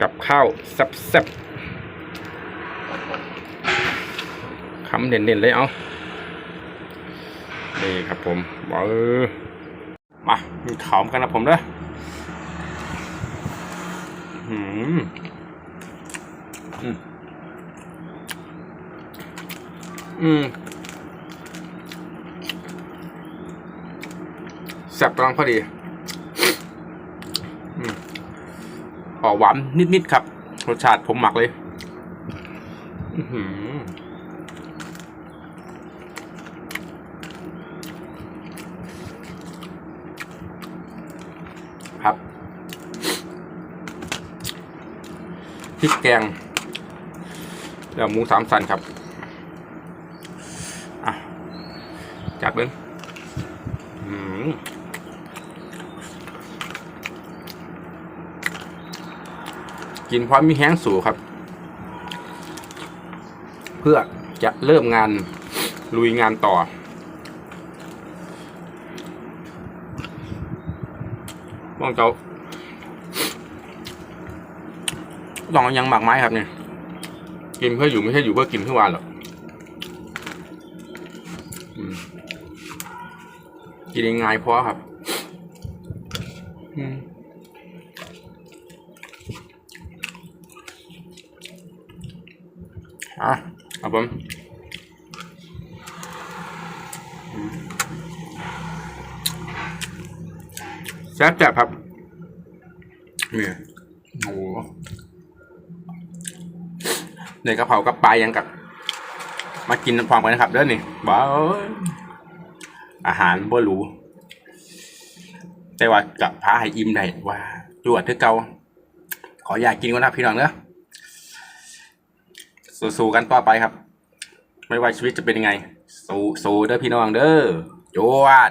กับข้าวแซ่บๆคำเด่นๆเลยเอานี่ครับผมเออมามีขาวกันนะผมเด้ออืมอืมอืมแซ่บกำลังพอดี ออกหวานนิดๆครับ รสชาติผมหมักเลยครับพริกแกงแล้วหมูสามสันครับอะจากเบิ้งอื้อหือ กินพร้อมมีแห้งสูครับ เพื่อจะเริ่มงานลุยงานต่อ ต้องเจ้าลองยังหมักไม้ครับเนี่ย กินเพื่ออยู่ไม่ใช่อยู่เพื่อกินเพื่อวานหรอกกินงไงเพราะครับ อืม อะครับผมแซ่บจับครับเนี่ยโอ้โหในกระเพรากับปลายังกับ มากินพร้อมกันนะครับเด้อนี่บ้าเอ้ยอาหารบ่หรูแต่ว่ากับพาให้อิ่มได้ว่าจวดคือเก่าขออยากกินก่อนนะพี่น้องเนอะ สู้ๆกันต่อไปครับ ไม่ว่าชีวิตจะเป็นยังไง สู้ๆเด้อพี่น้องเด้อจวด